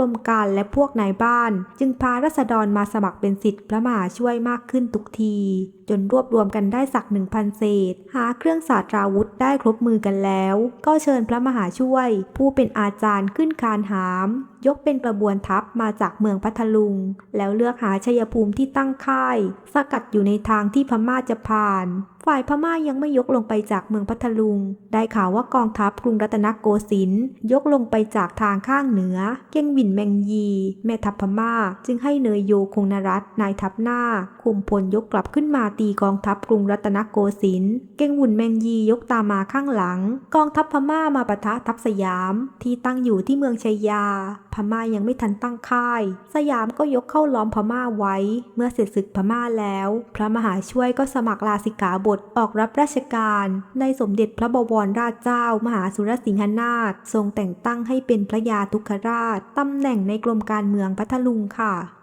รมการและพวกนายบ้าน จึงพารัษฎรมาสมัครเป็นสิทธิ์พระมหาช่วยมากขึ้นทุกที จนรวบรวมกันได้สักหนึ่งพันเศษ หาเครื่องศาสตราวุธได้ครบมือกันแล้ว ก็เชิญพระมหาช่วย ผู้เป็นอาจารย์ขึ้นคานหาม ยกเป็นกระบวนทัพมาจากเมืองพัทลุง แล้วเลือกหาชัยภูมิที่ตั้งค่าย สกัดอยู่ในทางที่พม่าจะผ่านฝ่ายพม่ายังไม่ยกลงไปจากเมืองพัทลุง ได้ข่าวว่ากองทัพกรุงรัตนโกสินทร์ยกลงไปจากทางข้างเหนือ เก้งหวินแมงยี แม่ทัพพม่า จึงให้เนยโยคงนรัตนายทัพหน้า คุมพลยกกลับขึ้นมาตีกองทัพกรุงรัตนโกสินทร์ เก้งหวุนแมงยียกตามมาข้างหลัง กองทัพพม่ามาปะทะทัพสยาม ที่ตั้งอยู่ที่เมืองชัยยา พม่ายังไม่ทันตั้งค่าย สยามก็ยกเข้าล้อมพม่าไว้ เมื่อเสร็จศึกพม่าแล้ว พระมหาช่วยก็สมัครลาสิกาบทออกรับราชการในสมเด็จพระบวรราชเจ้า มหาสุรสิงหนาถทรงแต่งตั้งให้เป็นพระยาทุกขราชตำแหน่งในกรมการเมืองพัทลุงค่ะ